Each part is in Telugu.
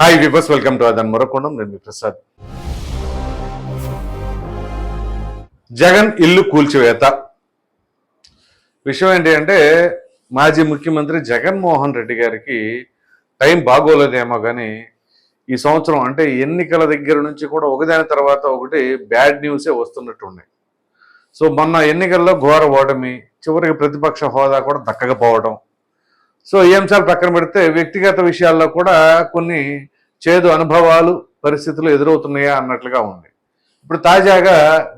హాయ్ వివర్స్ వెల్కమ్ టు అదన్ మరొకొండం నేను మీ ప్రసాద్ జగన్ ఇల్లు కూల్చివేత విషయం ఏంటి అంటే మాజీ ముఖ్యమంత్రి జగన్మోహన్ రెడ్డి గారికి టైం బాగోలేదేమో కానీ ఈ సంవత్సరం అంటే ఎన్నికల దగ్గర నుంచి కూడా ఒకదాని తర్వాత ఒకటి బ్యాడ్ న్యూసే వస్తున్నట్టు ఉన్నాయి సో మొన్న ఎన్నికల్లో ఘోర ఓటమి చివరికి ప్రతిపక్ష హోదా కూడా దక్కకపోవడం సో ఈ అంశాలు పక్కన పెడితే వ్యక్తిగత విషయాల్లో కూడా కొన్ని చేదు అనుభవాలు పరిస్థితులు ఎదురవుతున్నాయా అన్నట్లుగా ఉంది. ఇప్పుడు తాజాగా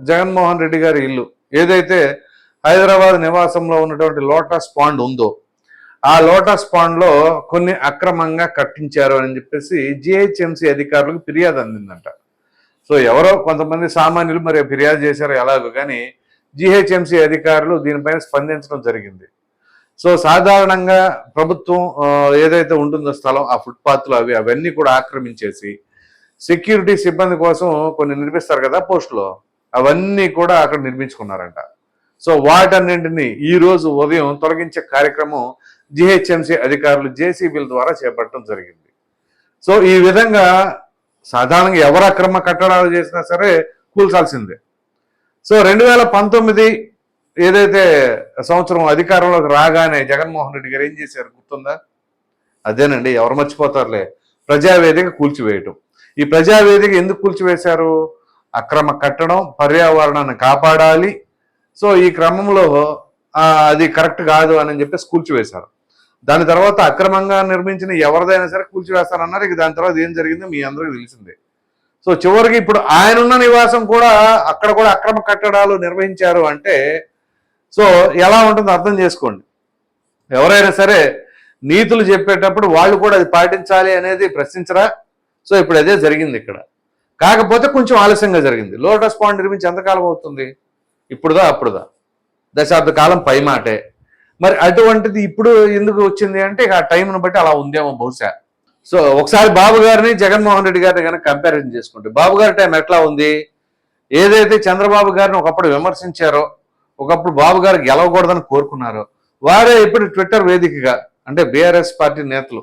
జగన్మోహన్ రెడ్డి గారి ఇల్లు ఏదైతే హైదరాబాద్ నివాసంలో ఉన్నటువంటి లోటస్ పాండ్ ఉందో ఆ లోటస్ పాండ్లో కొన్ని అక్రమంగా కట్టించారు అని చెప్పేసి జిహెచ్ఎంసీ అధికారులకు ఫిర్యాదు అందిందంట. సో ఎవరో కొంతమంది సామాన్యులు మరి ఫిర్యాదు చేశారు ఎలాగో కానీ జిహెచ్ఎంసీ అధికారులు దీనిపైన స్పందించడం జరిగింది. సో సాధారణంగా ప్రభుత్వం ఏదైతే ఉంటుందో స్థలం ఆ ఫుట్పాత్లు అవి అవన్నీ కూడా ఆక్రమించేసి సెక్యూరిటీ సిబ్బంది కోసం కొన్ని నిర్మిస్తారు కదా పోస్టులో. అవన్నీ కూడా అక్కడ నిర్మించుకున్నారంట. సో వాటన్నింటినీ ఈ రోజు ఉదయం తొలగించే కార్యక్రమం జిహెచ్ఎంసీ అధికారులు జేసీబీల ద్వారా చేపట్టడం జరిగింది. సో ఈ విధంగా సాధారణంగా ఎవరు అక్రమ కట్టడాలు చేసినా సరే కూల్చాల్సిందే. సో రెండు వేల పంతొమ్మిది ఏదైతే సంవత్సరం అధికారంలోకి రాగానే జగన్మోహన్ రెడ్డి గారు ఏం చేశారు? గుర్తుందా? అదేనండి ఎవరు మర్చిపోతారులే. ప్రజావేదిక కూల్చివేయటం. ఈ ప్రజావేదిక ఎందుకు కూల్చివేశారు? అక్రమ కట్టడం పర్యావరణాన్ని కాపాడాలి. సో ఈ క్రమంలో అది కరెక్ట్ కాదు అని చెప్పేసి కూల్చివేశారు. దాని తర్వాత అక్రమంగా నిర్మించిన ఎవరిదైనా సరే కూల్చివేస్తారన్నారు. ఇక దాని తర్వాత ఏం జరిగిందో మీ అందరికీ తెలిసిందే. సో చివరికి ఇప్పుడు ఆయనున్న నివాసం కూడా అక్కడ కూడా అక్రమ కట్టడాలు నిర్వహించారు అంటే సో ఎలా ఉంటుందో అర్థం చేసుకోండి. ఎవరైనా సరే నీతులు చెప్పేటప్పుడు వాళ్ళు కూడా అది పాటించాలి అనేది ప్రశ్నించరా? సో ఇప్పుడు అదే జరిగింది ఇక్కడ. కాకపోతే కొంచెం ఆలస్యంగా జరిగింది. లోటస్ పాండ్ నిర్మించి ఎంతకాలం అవుతుంది? ఇప్పుడుదా అప్పుడుదా? దశాబ్ద కాలం పై మాటే. మరి అటువంటిది ఇప్పుడు ఎందుకు వచ్చింది అంటే ఆ టైంను బట్టి అలా ఉందేమో బహుశా. సో ఒకసారి బాబు గారిని జగన్మోహన్ రెడ్డి గారిని కనుక కంపారిజన్ చేసుకుంటే బాబు గారి టైం ఎట్లా ఉంది? ఏదైతే చంద్రబాబు గారిని ఒకప్పుడు విమర్శించారో ఒకప్పుడు బాబు గారు గెలవకూడదని కోరుకున్నారో. వారే ఇప్పుడు ట్విట్టర్ వేదికగా అంటే బీఆర్ఎస్ పార్టీ నేతలు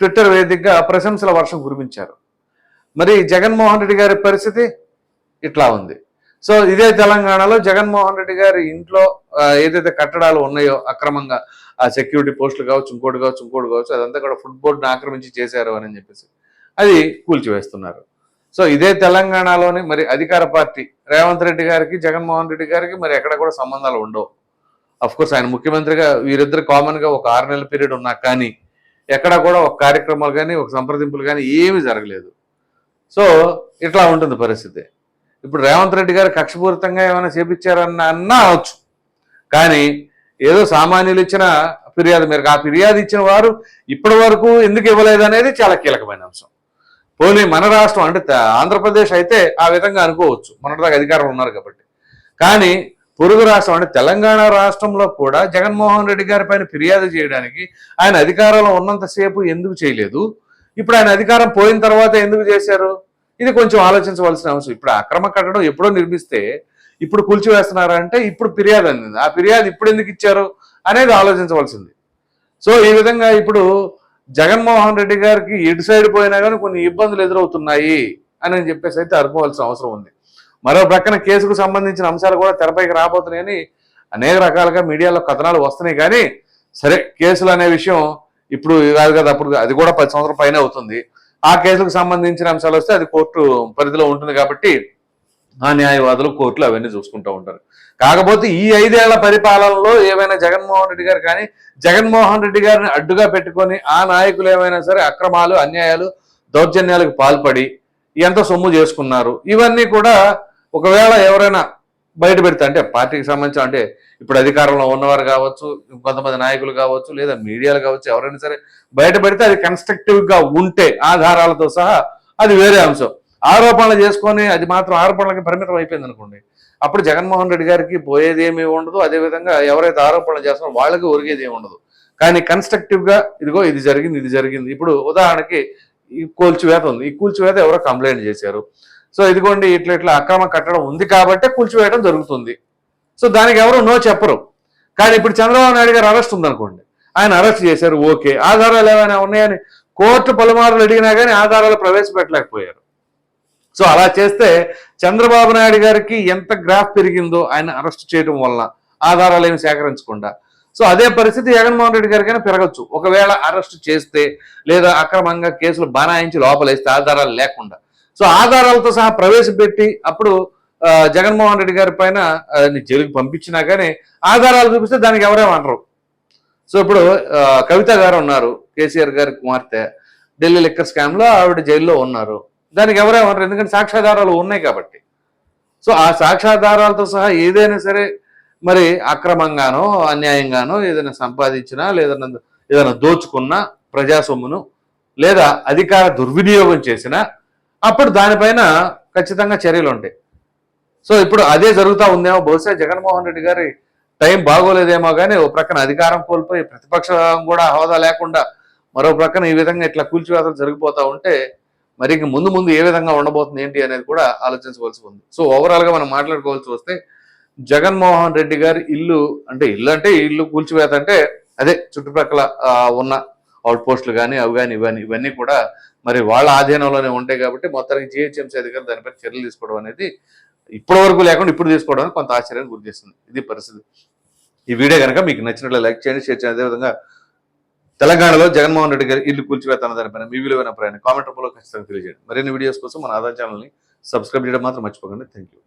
ట్విట్టర్ వేదికగా ప్రశంసల వర్షం కురిపించారు. మరి జగన్మోహన్ రెడ్డి గారి పరిస్థితి ఇట్లా ఉంది. సో ఇదే తెలంగాణలో జగన్మోహన్ రెడ్డి గారి ఇంట్లో ఏదైతే కట్టడాలు ఉన్నాయో అక్రమంగా ఆ సెక్యూరిటీ పోస్టులు కావచ్చు ఇంకోటి కావచ్చు ఇంకోటి కావచ్చు అదంతా కూడా ఫుట్బోర్డ్ని ఆక్రమించి చేశారు అని చెప్పేసి అది కూల్చివేస్తున్నారు. సో ఇదే తెలంగాణలోని మరి అధికార పార్టీ రేవంత్ రెడ్డి గారికి జగన్మోహన్ రెడ్డి గారికి మరి ఎక్కడ కూడా సంబంధాలు ఉండవు. అఫ్ కోర్స్ ఆయన ముఖ్యమంత్రిగా వీరిద్దరు కామన్గా ఒక ఆరు నెలల పీరియడ్ ఉన్నా కానీ ఎక్కడ కూడా ఒక కార్యక్రమాలు కానీ ఒక సంప్రదింపులు కానీ ఏమీ జరగలేదు. సో ఇట్లా ఉంటుంది పరిస్థితి. ఇప్పుడు రేవంత్ రెడ్డి గారు కక్షపూరితంగా ఏమైనా చేపించారన్న అన్నా అవచ్చు. కానీ ఏదో సామాన్యులు ఇచ్చిన ఫిర్యాదు మేరకు ఆ ఫిర్యాదు ఇచ్చిన వారు ఇప్పటి వరకు ఎందుకు ఇవ్వలేదు అనేది చాలా కీలకమైన అంశం. పోనీ మన రాష్ట్రం అంటే ఆంధ్రప్రదేశ్ అయితే ఆ విధంగా అనుకోవచ్చు. మొన్నటిదాకా అధికారం ఉన్నారు కాబట్టి. కానీ పొరుగు రాష్ట్రం అంటే తెలంగాణ రాష్ట్రంలో కూడా జగన్మోహన్ రెడ్డి గారి పైన ఫిర్యాదు చేయడానికి ఆయన అధికారంలో ఉన్నంతసేపు ఎందుకు చేయలేదు? ఇప్పుడు ఆయన అధికారం పోయిన తర్వాత ఎందుకు చేశారు? ఇది కొంచెం ఆలోచించవలసిన అవసరం. ఇప్పుడు అక్రమ కట్టడం ఎప్పుడో నిర్మిస్తే ఇప్పుడు కూల్చివేస్తున్నారా అంటే ఇప్పుడు ఫిర్యాదు అందింది. ఆ ఫిర్యాదు ఇప్పుడు ఎందుకు ఇచ్చారు అనేది ఆలోచించవలసింది. సో ఈ విధంగా ఇప్పుడు జగన్మోహన్ రెడ్డి గారికి ఇటు సైడ్ పోయినా కానీ కొన్ని ఇబ్బందులు ఎదురవుతున్నాయి అని చెప్పేసి అయితే అనుకోవాల్సిన అవసరం ఉంది. మరో ప్రక్కన కేసుకు సంబంధించిన అంశాలు కూడా తెరపైకి రాబోతున్నాయని అనేక రకాలుగా మీడియాలో కథనాలు వస్తున్నాయి. కానీ సరే కేసులు అనే విషయం ఇప్పుడు కాదు కదా అప్పుడు అది కూడా పది సంవత్సరం పైన అవుతుంది. ఆ కేసులకు సంబంధించిన అంశాలు వస్తే అది కోర్టు పరిధిలో ఉంటుంది కాబట్టి ఆ న్యాయవాదులు కోర్టులు అవన్నీ చూసుకుంటూ ఉంటారు. కాకపోతే ఈ ఐదేళ్ళ పరిపాలనలో ఏమైనా జగన్మోహన్ రెడ్డి గారు కానీ జగన్మోహన్ రెడ్డి గారిని అడ్డుగా పెట్టుకొని ఆ నాయకులు ఏమైనా సరే అక్రమాలు అన్యాయాలు దౌర్జన్యాలకు పాల్పడి ఎంత సొమ్ము చేసుకున్నారు? ఇవన్నీ కూడా ఒకవేళ ఎవరైనా బయట పెడితే అంటే పార్టీకి సంబంధించిన అంటే ఇప్పుడు అధికారంలో ఉన్నవారు కావచ్చు కొంతమంది నాయకులు కావచ్చు లేదా మీడియాలు కావచ్చు ఎవరైనా సరే బయట పెడితే అది కన్స్ట్రక్టివ్గా ఉంటే ఆధారాలతో సహా అది వేరే అంశం. ఆరోపణలు చేసుకొని అది మాత్రం ఆరోపణలకి పరిమితం అయిపోయింది అనుకోండి. అప్పుడు జగన్మోహన్ రెడ్డి గారికి పోయేది ఏమీ ఉండదు. అదేవిధంగా ఎవరైతే ఆరోపణలు చేస్తారో వాళ్ళకి ఒరిగేది ఏమి ఉండదు. కానీ కన్స్ట్రక్టివ్గా ఇదిగో ఇది జరిగింది ఇది జరిగింది. ఇప్పుడు ఉదాహరణకి ఈ కూల్చివేత ఉంది. ఈ కూల్చివేత ఎవరో కంప్లైంట్ చేశారు. సో ఇదిగోండి ఇట్లా ఇట్లా అక్రమ కట్టడం ఉంది కాబట్టే కూల్చివేయడం జరుగుతుంది. సో దానికి ఎవరు నో చెప్పరు. కానీ ఇప్పుడు చంద్రబాబు నాయుడు గారు అరెస్ట్ ఉందనుకోండి. ఆయన అరెస్ట్ చేశారు ఓకే. ఆధారాలు ఏమైనా ఉన్నాయని కోర్టు పలుమార్లు అడిగినా కానీ ఆధారాలు ప్రవేశపెట్టలేకపోయారు. సో అలా చేస్తే చంద్రబాబు నాయుడు గారికి ఎంత గ్రాఫ్ పెరిగిందో ఆయన అరెస్ట్ చేయడం వలన ఆధారాలు ఏమి సేకరించకుండా. సో అదే పరిస్థితి జగన్మోహన్ రెడ్డి గారికైనా పెరగచ్చు. ఒకవేళ అరెస్ట్ చేస్తే లేదా అక్రమంగా కేసులు బనాయించి లోపలేస్తే ఆధారాలు లేకుండా. సో ఆధారాలతో సహా ప్రవేశపెట్టి అప్పుడు జగన్మోహన్ రెడ్డి గారి పైన జైలుకి పంపించినా కానీ ఆధారాలు చూపిస్తే దానికి ఎవరేమనరు సో ఇప్పుడు కవిత గారు ఉన్నారు కేసీఆర్ గారి కుమార్తె. ఢిల్లీ లిక్కర్ స్కామ్లో ఆవిడ జైల్లో ఉన్నారు. దానికి ఎవరేమనరు ఎందుకంటే సాక్ష్యాధారాలు ఉన్నాయి కాబట్టి. సో ఆ సాక్ష్యాధారాలతో సహా ఏదైనా సరే మరి అక్రమంగానో అన్యాయంగానో ఏదైనా సంపాదించినా లేదన్నా ఏదైనా దోచుకున్నా ప్రజా సొమ్మును లేదా అధికార దుర్వినియోగం చేసినా అప్పుడు దానిపైన ఖచ్చితంగా చర్యలు ఉంటాయి. సో ఇప్పుడు అదే జరుగుతూ ఉందేమో బహుశా జగన్మోహన్ రెడ్డి గారి టైం బాగోలేదేమో కానీ ఓ ప్రక్కన అధికారం కోల్పోయి ప్రతిపక్షం కూడా హోదా లేకుండా మరో ప్రక్కన ఈ విధంగా ఇట్లా కూల్చివేతలు జరిగిపోతూ ఉంటే మరి ఇంక ముందు ముందు ఏ విధంగా ఉండబోతుంది ఏంటి అనేది కూడా ఆలోచించవలసి ఉంది. సో ఓవరాల్గా మనం మాట్లాడుకోవాల్సి వస్తే జగన్మోహన్ రెడ్డి గారి ఇల్లు అంటే ఇల్లు అంటే ఇల్లు కూల్చివేత అంటే అదే చుట్టుపక్కల ఉన్న అవుట్ పోస్టులు కానీ అవి కానీ ఇవన్నీ ఇవన్నీ కూడా మరి వాళ్ళ ఆధీనంలోనే ఉంటాయి కాబట్టి మొత్తానికి జిహెచ్ఎంసీ అధికారులు దానిపై చర్యలు తీసుకోవడం అనేది ఇప్పటి వరకు లేకుండా ఇప్పుడు తీసుకోవడం కొంత ఆశ్చర్యాన్ని గురి చేస్తుంది ఇది పరిస్థితి. ఈ వీడియో కనుక మీకు నచ్చినట్లు లైక్ చేయండి షేర్ చేయండి. అదేవిధంగా తెలంగాణలో జగన్మోహన్ రెడ్డి గారి ఇల్లు కూల్చివేత దానిపైన మీ విలువైన ప్రయాణం. కామెంట్ రూపంలో ఖచ్చితంగా తెలియజేయండి. మరిన్ని వీడియోస్ కోసం మన ఆధార్ ఛానల్ని సబ్స్క్రైబ్ చేయడం మాత్రం మర్చిపోకండి. Thank you